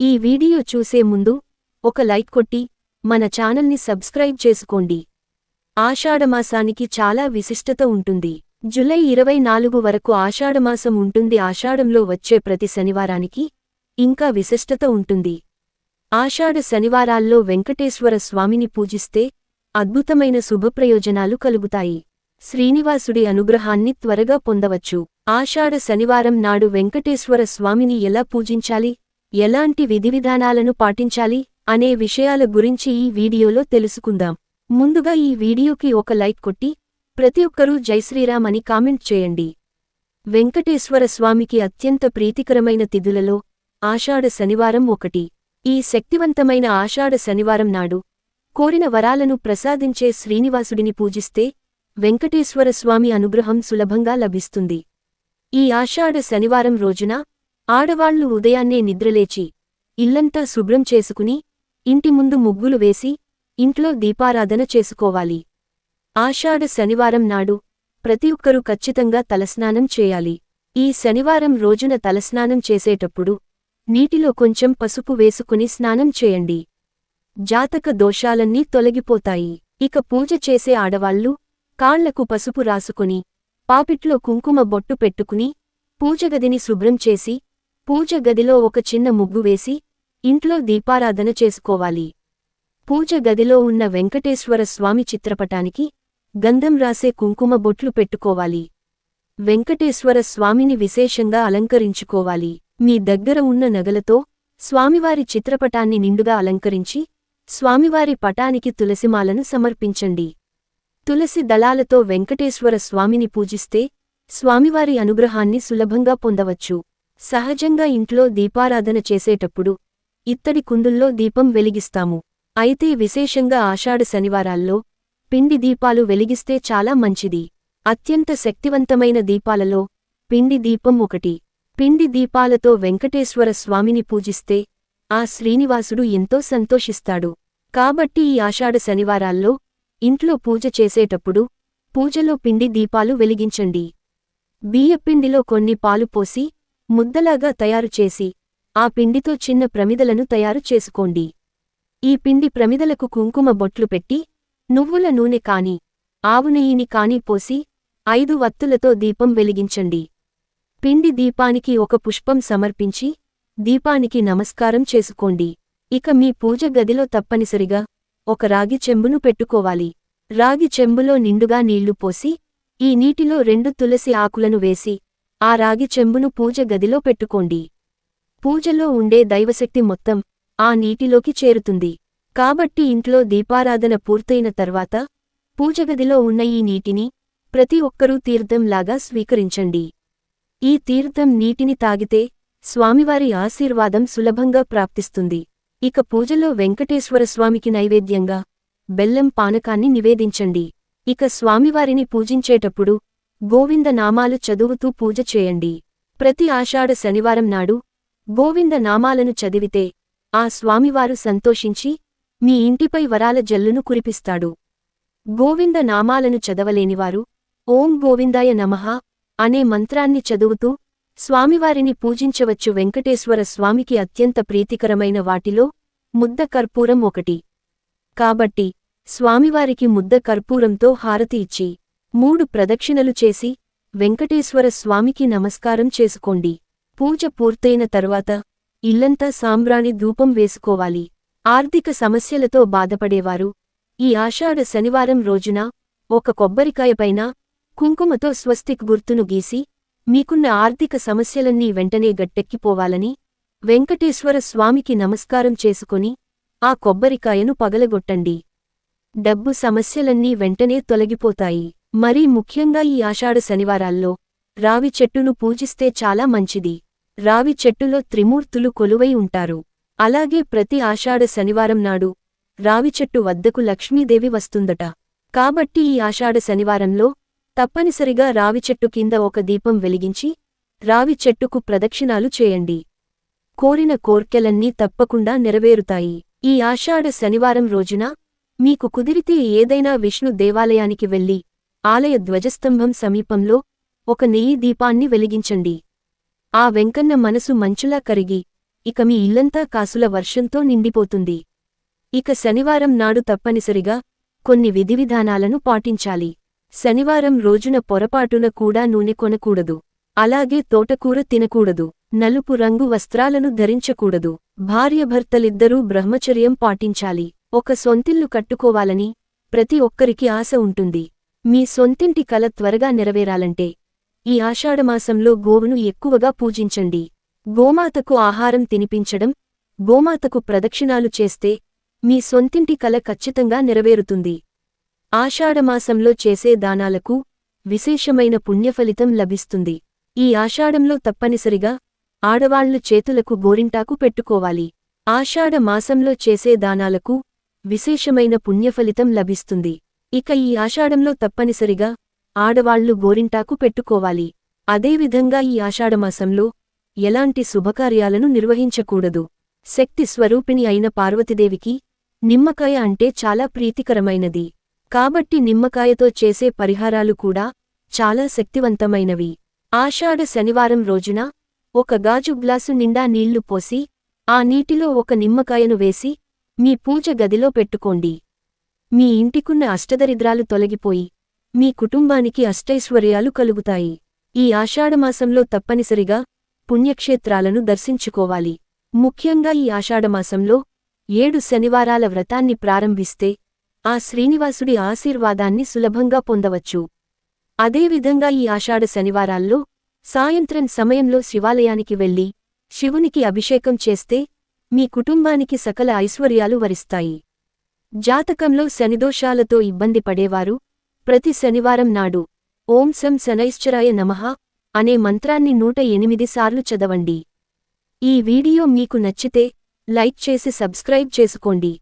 ఈ వీడియో చూసే ముందు ఒక లైక్ కొట్టి మన ఛానల్ని సబ్స్క్రైబ్ చేసుకోండి. ఆషాఢమాసానికి చాలా విశిష్టత ఉంటుంది. జులై ఇరవై నాలుగు వరకు ఆషాఢమాసం ఉంటుంది. ఆషాఢంలో వచ్చే ప్రతి శనివారానికి ఇంకా విశిష్టత ఉంటుంది. ఆషాఢ శనివారాల్లో వెంకటేశ్వర స్వామిని పూజిస్తే అద్భుతమైన శుభప్రయోజనాలు కలుగుతాయి. శ్రీనివాసుడి అనుగ్రహాన్ని త్వరగా పొందవచ్చు. ఆషాఢ శనివారం నాడు వెంకటేశ్వర స్వామిని ఎలా పూజించాలి? ఎలాంటి విధివిధానాలను పాటించాలి అనే విషయాల గురించి ఈ వీడియోలో తెలుసుకుందాం. ముందుగా ఈ వీడియోకి ఒక లైక్ కొట్టి ప్రతి ఒక్కరూ జైశ్రీరామ్ అని కామెంట్ చేయండి. వెంకటేశ్వర స్వామికి అత్యంత ప్రీతికరమైన తిథులలో ఆషాఢ శనివారం ఒకటి. ఈ శక్తివంతమైన ఆషాఢ శనివారం నాడు కోరిన వరాలను ప్రసాదించే శ్రీనివాసుడిని పూజిస్తే వెంకటేశ్వర స్వామి అనుగ్రహం సులభంగా లభిస్తుంది. ఈ ఆషాఢ శనివారం రోజున ఆడవాళ్ళు ఉదయాన్నే నిద్రలేచి ఇల్లంతా శుభ్రం చేసుకుని ఇంటి ముందు ముగ్గులు వేసి ఇంట్లో దీపారాధన చేసుకోవాలి. ఆషాఢ శనివారం నాడు ప్రతి ఒక్కరూ ఖచ్చితంగా తలస్నానం చేయాలి. ఈ శనివారం రోజున తలస్నానం చేసేటప్పుడు నీటిలో కొంచెం పసుపు వేసుకుని స్నానం చేయండి. జాతక దోషాలన్నీ తొలగిపోతాయి. ఇక పూజ చేసే ఆడవాళ్ళు కాళ్ళకు పసుపు రాసుకుని పాపిట్లో కుంకుమ బొట్టు పెట్టుకుని పూజగదిని శుభ్రం చేసి పూజ గదిలో ఒక చిన్న ముగ్గు వేసి ఇంట్లో దీపారాధన చేసుకోవాలి. పూజ గదిలో ఉన్న వెంకటేశ్వర స్వామి చిత్రపటానికి గంధం రాసే కుంకుమ బొట్లు పెట్టుకోవాలి. వెంకటేశ్వర స్వామిని విశేషంగా అలంకరించుకోవాలి. మీ దగ్గర ఉన్న నగలతో స్వామివారి చిత్రపటాన్ని నిండుగా అలంకరించి స్వామివారి పటానికి తులసిమాలను సమర్పించండి. తులసి దళాలతో వెంకటేశ్వర స్వామిని పూజిస్తే స్వామివారి అనుగ్రహాన్ని సులభంగా పొందవచ్చు. సహజంగా ఇంట్లో దీపారాధన చేసేటప్పుడు ఇత్తడి కుందుల్లో దీపం వెలిగిస్తాము. అయితే విశేషంగా ఆషాఢ శనివారాల్లో పిండి దీపాలు వెలిగిస్తే చాలా మంచిది. అత్యంత శక్తివంతమైన దీపాలలో పిండి దీపం ఒకటి. పిండి దీపాలతో వెంకటేశ్వర స్వామిని పూజిస్తే ఆ శ్రీనివాసుడు ఎంతో సంతోషిస్తాడు. కాబట్టి ఈ ఆషాఢ శనివారాల్లో ఇంట్లో పూజ చేసేటప్పుడు పూజలో పిండి దీపాలు వెలిగించండి. బియ్యపిండిలో కొన్ని పాలు పోసి ముద్దలాగా తయారుచేసి ఆ పిండితో చిన్న ప్రమిదలను తయారు చేసుకోండి. ఈ పిండి ప్రమిదలకు కుంకుమ బొట్లు పెట్టి నువ్వుల నూనె కాని ఆవునెయ్యిని కాని పోసి ఐదు వత్తులతో దీపం వెలిగించండి. పిండి దీపానికి ఒక పుష్పం సమర్పించి దీపానికి నమస్కారం చేసుకోండి. ఇక మీ పూజ గదిలో తప్పనిసరిగా ఒక రాగి చెంబును పెట్టుకోవాలి. రాగి చెంబులో నిండుగా నీళ్ళు పోసి ఈ నీటిలో రెండు తులసి ఆకులను వేసి ఆ రాగి చెంబును పూజ గదిలో పెట్టుకోండి. పూజలో ఉండే దైవశక్తి మొత్తం ఆ నీటిలోకి చేరుతుంది. కాబట్టి ఇంట్లో దీపారాధన పూర్తయిన తర్వాత పూజగదిలో ఉన్న ఈ నీటిని ప్రతి ఒక్కరూ తీర్థంలాగా స్వీకరించండి. ఈ తీర్థం నీటిని తాగితే స్వామివారి ఆశీర్వాదం సులభంగా ప్రాప్తిస్తుంది. ఇక పూజలో వెంకటేశ్వర స్వామికి నైవేద్యంగా బెల్లం పానకాన్ని నివేదించండి. ఇక స్వామివారిని పూజించేటప్పుడు గోవింద నామాలు చదువుతూ పూజ చేయండి. ప్రతి ఆషాఢ శనివారం నాడు గోవింద నామాలను చదివితే ఆ స్వామివారు సంతోషించి మీ ఇంటిపై వరాల జల్లును కురిపిస్తాడు. గోవింద నామాలను చదవలేనివారు ఓం గోవిందాయ నమః అనే మంత్రాన్ని చదువుతూ స్వామివారిని పూజించవచ్చు. వెంకటేశ్వర స్వామికి అత్యంత ప్రీతికరమైన వాటిలో ముద్ద కర్పూరం ఒకటి. కాబట్టి స్వామివారికి ముద్ద కర్పూరంతో హారతి ఇచ్చి మూడు ప్రదక్షిణలు చేసి వెంకటేశ్వర స్వామికి నమస్కారం చేసుకోండి. పూజ పూర్తయిన తరువాత ఇల్లంతా సాంబ్రాణి ధూపం వేసుకోవాలి. ఆర్థిక సమస్యలతో బాధపడేవారు. ఈ ఆషాఢ శనివారం రోజున ఒక కొబ్బరికాయపైన కుంకుమతో స్వస్తిక్ గుర్తును గీసి మీకున్న ఆర్థిక సమస్యలన్నీ వెంటనే గట్టెక్కిపోవాలని వెంకటేశ్వర స్వామికి నమస్కారం చేసుకుని ఆ కొబ్బరికాయను పగలగొట్టండి. డబ్బు సమస్యలన్నీ వెంటనే తొలగిపోతాయి. మరీ ముఖ్యంగా ఈ ఆషాఢ శనివారాల్లో రావి చెట్టును పూజిస్తే చాలా మంచిది. రావి చెట్టులో త్రిమూర్తులు కొలువై ఉంటారు. అలాగే ప్రతి ఆషాఢ శనివారం నాడు రావి చెట్టు వద్దకు లక్ష్మీదేవి వస్తుందట. కాబట్టి ఈ ఆషాఢ శనివారంలో తప్పనిసరిగా రావి చెట్టు కింద ఒక దీపం వెలిగించి రావి చెట్టుకు ప్రదక్షిణాలు చేయండి. కోరిన కోర్కెలన్నీ తప్పకుండా నెరవేరుతాయి. ఈ ఆషాఢ శనివారం రోజున మీకు కుదిరితే ఏదైనా విష్ణు దేవాలయానికి వెళ్ళి ఆలయ ధ్వజస్తంభం సమీపంలో ఒక నెయ్యి దీపాన్ని వెలిగించండి. ఆ వెంకన్న మనసు మంచులా కరిగి ఇక మీ ఇల్లంతా కాసుల వర్షంతో నిండిపోతుంది. ఇక శనివారం నాడు తప్పనిసరిగా కొన్ని విధివిధానాలను పాటించాలి. శనివారం రోజున పొరపాటున కూడా నూనె కొనకూడదు. అలాగే తోటకూర తినకూడదు. నలుపు రంగు వస్త్రాలను ధరించకూడదు. భార్యభర్తలిద్దరూ బ్రహ్మచర్యం పాటించాలి. ఒక సొంతిల్లు కట్టుకోవాలని ప్రతి ఒక్కరికి ఆశ ఉంటుంది. మీ సొంతింటి కల త్వరగా నెరవేరాలంటే ఈ ఆషాఢమాసంలో గోవును ఎక్కువగా పూజించండి. గోమాతకు ఆహారం తినిపించడం గోమాతకు ప్రదక్షిణాలు చేస్తే మీ సొంతింటి కల ఖచ్చితంగా నెరవేరుతుంది. ఆషాఢమాసంలో చేసే దానాలకు విశేషమైన పుణ్యఫలితం లభిస్తుంది. ఈ ఆషాఢంలో తప్పనిసరిగా ఆడవాళ్ళు చేతులకు గోరింటాకు పెట్టుకోవాలి. ఆషాఢ మాసంలో చేసే దానాలకు విశేషమైన పుణ్యఫలితం లభిస్తుంది. ఇక ఈ ఆషాఢంలో తప్పనిసరిగా ఆడవాళ్ళు గోరింటాకు పెట్టుకోవాలి. అదేవిధంగా ఈ ఆషాఢమాసంలో ఎలాంటి శుభకార్యాలను నిర్వహించకూడదు. శక్తి స్వరూపిణి అయిన పార్వతీదేవికి నిమ్మకాయ అంటే చాలా ప్రీతికరమైనది. కాబట్టి నిమ్మకాయతో చేసే పరిహారాలు కూడా చాలా శక్తివంతమైనవి. ఆషాఢ శనివారం రోజున ఒక గాజు గ్లాసు నిండా నీళ్ళు పోసి ఆ నీటిలో ఒక నిమ్మకాయను వేసి మీ పూజ గదిలో పెట్టుకోండి. మీ ఇంటికున్న అష్టదరిద్రాలు తొలగిపోయి మీ కుటుంబానికి అష్టైశ్వర్యాలు కలుగుతాయి. ఈ ఆషాఢమాసంలో తప్పనిసరిగా పుణ్యక్షేత్రాలను దర్శించుకోవాలి. ముఖ్యంగా ఈ ఆషాఢమాసంలో ఏడు శనివారాల వ్రతాన్ని ప్రారంభిస్తే ఆ శ్రీనివాసుడి ఆశీర్వాదాన్ని సులభంగా పొందవచ్చు. అదేవిధంగా ఈ ఆషాఢ శనివారాల్లో సాయంత్రం సమయంలో శివాలయానికి వెళ్ళి శివునికి అభిషేకం చేస్తే మీ కుటుంబానికి సకల ఐశ్వర్యాలు వరిస్తాయి. జాతకంలో శనిదోషాలతో ఇబ్బంది పడేవారు. ప్రతి శనివారం నాడు ఓం సం శనైశ్చరాయ నమః అనే మంత్రాన్ని నూట ఎనిమిది సార్లు చదవండి. ఈ వీడియో మీకు నచ్చితే లైక్ చేసి సబ్స్క్రైబ్ చేసుకోండి.